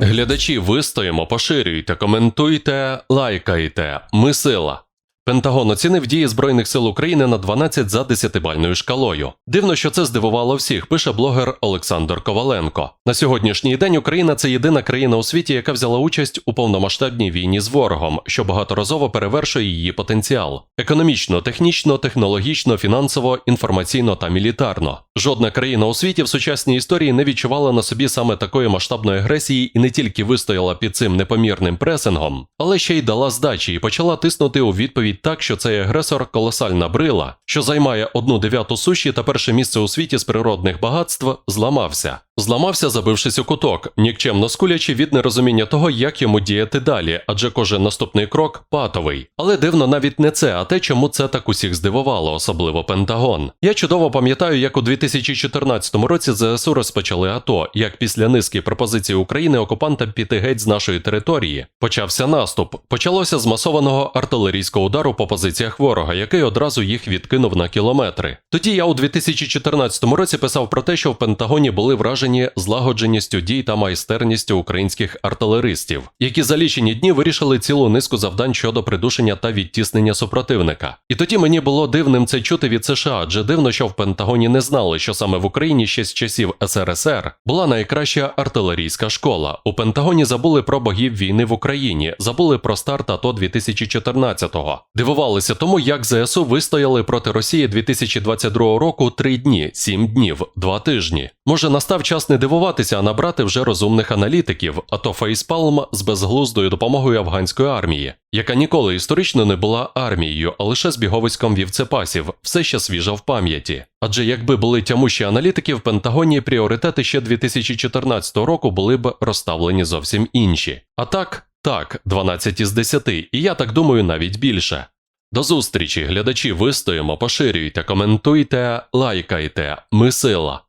Глядачі, вистоїмо, поширюйте, коментуйте, лайкайте. Ми сила. Пентагон оцінив дії Збройних сил України на 12 за 10-бальною шкалою. Дивно, що це здивувало всіх, пише блогер Олександр Коваленко. На сьогоднішній день Україна це єдина країна у світі, яка взяла участь у повномасштабній війні з ворогом, що багаторазово перевершує її потенціал економічно, технічно, технологічно, фінансово, інформаційно та мілітарно. Жодна країна у світі в сучасній історії не відчувала на собі саме такої масштабної агресії і не тільки вистояла під цим непомірним пресингом, але ще й дала здачі і почала тиснути у відповідь так, що цей агресор колосальна брила, що займає одну дев'яту суші та перше місце у світі з природних багатств, зламався. Зламався, забившись у куток, нікчемно скулячи від нерозуміння того, як йому діяти далі, адже кожен наступний крок патовий. Але дивно навіть не це, а те, чому це так усіх здивувало, особливо Пентагон. Я чудово пам'ятаю, як у 2014 році ЗСУ розпочали АТО, як після низки пропозицій України окупантам піти геть з нашої території. Почався наступ. Почалося з масованого артилерійського удару по позиціях ворога, який одразу їх відкинув на кілометри. Тоді я у 2014 році писав про те, що в Пентагоні були вражені злагодженістю дій та майстерністю українських артилеристів, які за лічені дні вирішили цілу низку завдань щодо придушення та відтіснення супротивника. І тоді мені було дивним це чути від США, адже дивно, що в Пентагоні не знали, що саме в Україні ще з часів СРСР була найкраща артилерійська школа. У Пентагоні забули про богів війни в Україні, забули про старт АТО 2014-го. Дивувалися тому, як ЗСУ вистояли проти Росії 2022 року три дні, сім днів, два тижні. Може, настав час не дивуватися, а набрати вже розумних аналітиків, а то фейспалм з безглуздою допомогою афганської армії, яка ніколи історично не була армією, а лише збіговиськом вівцепасів, все ще свіжа в пам'яті. Адже якби були тямущі аналітики в Пентагоні, пріоритети ще 2014 року були б розставлені зовсім інші. А так, так, 12 із 10, і я так думаю навіть більше. До зустрічі, глядачі, вистоїмо, поширюйте, коментуйте, лайкайте. Ми сила.